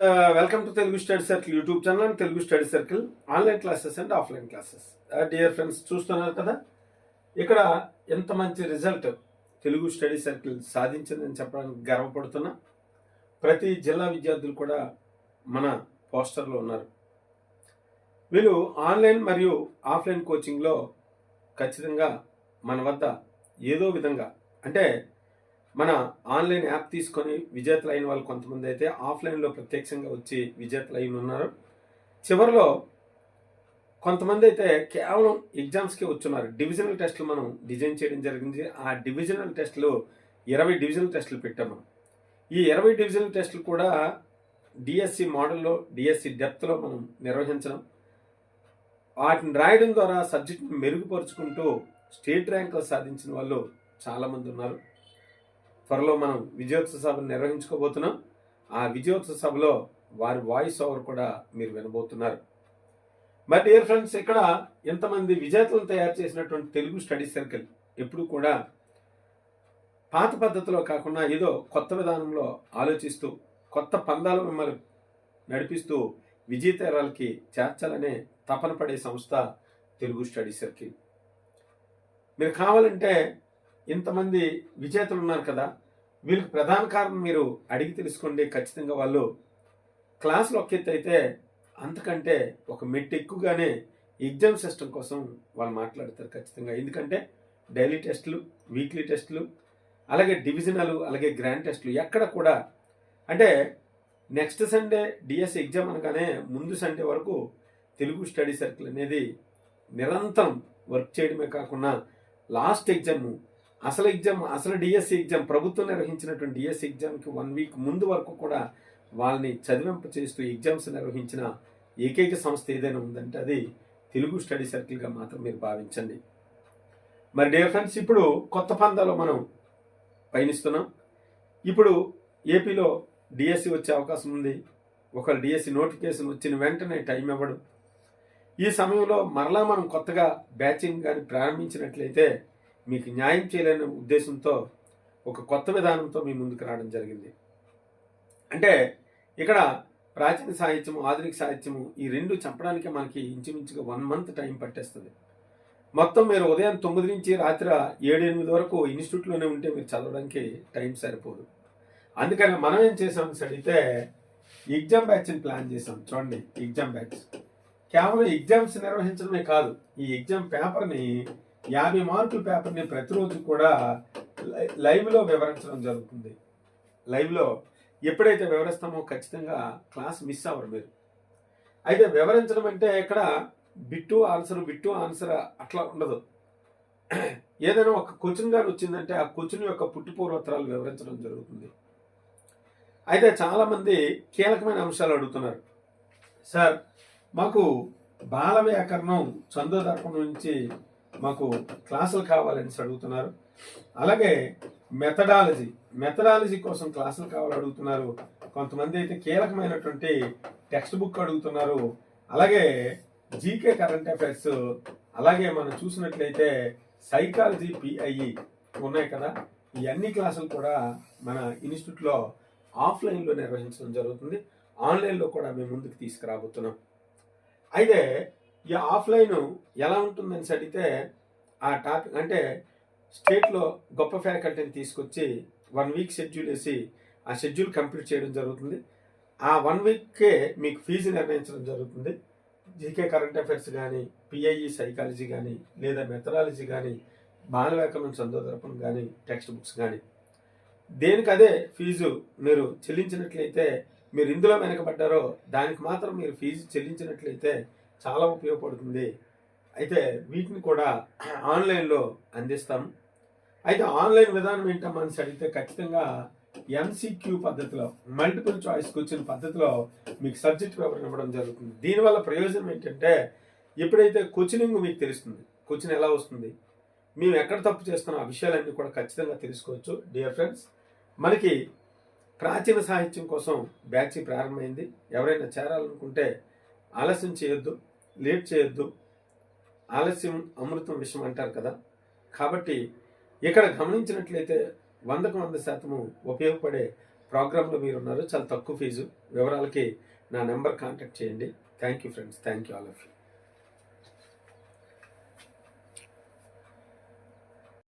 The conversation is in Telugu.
Welcome to Telugu study circle YouTube channel and Telugu study circle online classes and offline classes dear friends చూస్తున్నారు కదా? ఇక్కడ ఎంత మంచి రిజల్ట్ తెలుగు స్టడీ సర్కిల్ సాధించిందని చెప్పడానికి గర్వపడుతున్నా. ప్రతి జిల్లా విద్యార్థులు కూడా మన పోస్టర్లో ఉన్నారు. వీళ్ళు ఆన్లైన్ మరియు ఆఫ్లైన్ కోచింగ్లో ఖచ్చితంగా మన వద్ద ఏదో విధంగా అంటే మన ఆన్లైన్ యాప్ తీసుకొని విజేతలు అయిన వాళ్ళు కొంతమంది అయితే ఆఫ్లైన్లో ప్రత్యక్షంగా వచ్చి విజేతలు అయిన ఉన్నారు. చివరిలో కొంతమంది అయితే కేవలం ఎగ్జామ్స్కే వచ్చున్నారు. డివిజనల్ టెస్టులు మనం డిజైన్ చేయడం జరిగింది. ఆ డివిజనల్ టెస్టులు ఇరవై డివిజనల్ టెస్టులు పెట్టాము. ఈ ఇరవై డివిజనల్ టెస్టులు కూడా డిఎస్సి మోడల్లో డిఎస్సి డెప్త్లో మనం నిర్వహించడం. వాటిని రాయడం ద్వారా సబ్జెక్ట్ని మెరుగుపరుచుకుంటూ స్టేట్ ర్యాంకులు సాధించిన వాళ్ళు చాలామంది ఉన్నారు. త్వరలో మనం విజయోత్సవ సభను నిర్వహించుకోబోతున్నాం. ఆ విజయోత్సవ సభలో వారి వాయిస్ ఓవర్ కూడా మీరు వినబోతున్నారు. మరి డియర్ ఫ్రెండ్స్ ఇక్కడ ఇంతమంది విజేతలను తయారు చేసినటువంటి తెలుగు స్టడీ సర్కిల్ ఎప్పుడు కూడా పాత పద్ధతిలో కాకుండా ఏదో కొత్త విధానంలో ఆలోచిస్తూ కొత్త పందాలు మిమ్మల్ని నడిపిస్తూ విజయతేరాలకి చేర్చాలనే తపన పడే సంస్థ తెలుగు స్టడీ సర్కిల్. మీరు కావాలంటే ఇంతమంది విజేతలు ఉన్నారు కదా వీళ్ళకి ప్రధాన కారణం మీరు అడిగి తెలుసుకోండి. ఖచ్చితంగా వాళ్ళు క్లాసులు ఒక ఎత్తు అయితే అంతకంటే ఒక మెట్టు ఎక్కువగానే ఎగ్జామ్ సిస్టమ్ కోసం వాళ్ళు మాట్లాడతారు ఖచ్చితంగా. ఎందుకంటే డైలీ టెస్టులు వీక్లీ టెస్టులు అలాగే డివిజనల్ అలాగే గ్రాండ్ టెస్టులు ఎక్కడ కూడా అంటే నెక్స్ట్ సండే డిఎస్ ఎగ్జామ్ అనగానే ముందు సండే వరకు తెలుగు స్టడీ సర్కిల్ అనేది నిరంతరం వర్క్ చేయడమే కాకుండా లాస్ట్ ఎగ్జామ్ అసలు ఎగ్జామ్ అసలు డిఎస్సి ఎగ్జామ్ ప్రభుత్వం నిర్వహించినటువంటి డిఎస్సి ఎగ్జామ్కి వన్ వీక్ ముందు వరకు కూడా వాళ్ళని చదివింప చేస్తూ ఎగ్జామ్స్ నిర్వహించిన ఏకైక సంస్థ ఏదైనా ఉందంటే అది తెలుగు స్టడీ సర్కిల్గా మాత్రం మీరు భావించండి. మరి డియర్ ఫ్రెండ్స్ ఇప్పుడు కొత్త పందాలో మనం పయనిస్తున్నాం. ఇప్పుడు ఏపీలో డిఎస్సి వచ్చే అవకాశం ఉంది. ఒక డిఎస్సి నోటిఫికేషన్ వచ్చిన వెంటనే టైం ఇవ్వడు. ఈ సమయంలో మరలా మనం కొత్తగా బ్యాచింగ్ కానీ ప్రారంభించినట్లయితే మీకు న్యాయం చేయలేని ఉద్దేశంతో ఒక కొత్త విధానంతో మీ ముందుకు రావడం జరిగింది. అంటే ఇక్కడ ప్రాచీన సాహిత్యము ఆధునిక సాహిత్యము ఈ రెండు చెప్పడానికి మనకి ఇంచుమించుగా వన్ మంత్ టైం పట్టేస్తుంది. మొత్తం మీరు ఉదయం తొమ్మిది నుంచి రాత్రి ఏడు ఎనిమిది వరకు ఇన్స్టిట్యూట్లోనే ఉంటే మీరు చదవడానికి టైం సరిపోదు. అందుకని మనం ఏం చేసాం అడిగితే ఎగ్జామ్ బ్యాచ్ని ప్లాన్ చేసాం చూడండి ఎగ్జామ్ బ్యాచ్. కేవలం ఎగ్జామ్స్ నిర్వహించడమే కాదు ఈ ఎగ్జామ్ పేపర్ని యాభై మార్కుల పేపర్ని ప్రతిరోజు కూడా లై- లైవ్లో వివరించడం జరుగుతుంది. లైవ్లో ఎప్పుడైతే వివరిస్తామో ఖచ్చితంగా క్లాస్ మిస్ అవ్వరు మీరు. అయితే వివరించడం అంటే ఇక్కడ బిట్టు ఆన్సర్ బిట్టు ఆన్సర్ అట్లా ఉండదు. ఏదైనా ఒక క్వశ్చన్ గారు వచ్చిందంటే ఆ క్వశ్చన్ యొక్క పుట్టి పూర్వోత్తరాలు వివరించడం జరుగుతుంది. అయితే చాలామంది కీలకమైన అంశాలు అడుగుతున్నారు. సార్ మాకు బాల వ్యాకరణం చందోదర్పణ నుంచి మాకు క్లాసులు కావాలని అడుగుతున్నారు. అలాగే మెథడాలజీ మెథడాలజీ కోసం క్లాసులు కావాలని అడుగుతున్నారు. కొంతమంది అయితే కీలకమైనటువంటి టెక్స్ట్ బుక్ అడుగుతున్నారు. అలాగే జీకే కరెంట్ అఫైర్స్ అలాగే మనం చూసినట్లయితే సైకాలజీ పిఐఈ ఉన్నాయి కదా. ఈ అన్ని క్లాసులు కూడా మన ఇన్స్టిట్యూట్లో ఆఫ్లైన్లో నిర్వహించడం జరుగుతుంది. ఆన్లైన్లో కూడా మేము ముందుకు తీసుకురాబోతున్నాం. అయితే ఈ ఆఫ్లైన్ ఎలా ఉంటుందని అడిగితే ఆ టాపిక్ అంటే స్టేట్లో గొప్ప ఫ్యాకల్టీని తీసుకొచ్చి వన్ వీక్ షెడ్యూల్ వేసి ఆ షెడ్యూల్ కంప్లీట్ చేయడం జరుగుతుంది. ఆ వన్ వీక్కే మీకు ఫీజు నిర్ణయించడం జరుగుతుంది. జీకే కరెంట్ అఫైర్స్ కానీ పిఐఈ సైకాలజీ కానీ లేదా మెథడాలజీ కానీ బాల వ్యాకరణం చందోదర్పణం కానీ టెక్స్ట్ బుక్స్ కానీ దేనికి అదే ఫీజు మీరు చెల్లించినట్లయితే మీరు ఇందులో వెనకబడ్డారో దానికి మాత్రం మీరు ఫీజు చెల్లించినట్లయితే చాలా ఉపయోగపడుతుంది. అయితే వీటిని కూడా ఆన్లైన్లో అందిస్తాం. అయితే ఆన్లైన్ విధానం ఏంటమ్మని అడిగితే ఖచ్చితంగా ఎంసీక్యూ పద్ధతిలో మల్టిపుల్ చాయిస్ వచ్చిన పద్ధతిలో మీకు సబ్జెక్ట్ పేపర్ ఇవ్వడం జరుగుతుంది. దీనివల్ల ప్రయోజనం ఏంటంటే ఎప్పుడైతే కోచింగ్ మీకు తెలుస్తుంది కోచింగ్ ఎలా వస్తుంది మేము ఎక్కడ తప్పు చేస్తున్నాం ఆ విషయాలన్నీ కూడా ఖచ్చితంగా తెలుసుకోవచ్చు డియర్ ఫ్రెండ్స్ మనకి ప్రాచీన సాహిత్యం కోసం బ్యాచ్ ప్రారంభమైంది. ఎవరైనా చేరాలనుకుంటే ఆలస్యం చేయొద్దు. లేట్ చేయొద్దు. ఆలస్యం అమృతం విషయం అంటారు కదా. కాబట్టి ఇక్కడ గమనించినట్లయితే వందకు వంద శాతము ఉపయోగపడే ప్రోగ్రాంలో మీరు ఉన్నారు చాలా తక్కువ ఫీజు. వివరాలకి నా నెంబర్ కాంటాక్ట్ చేయండి. Thank you friends thank you all of you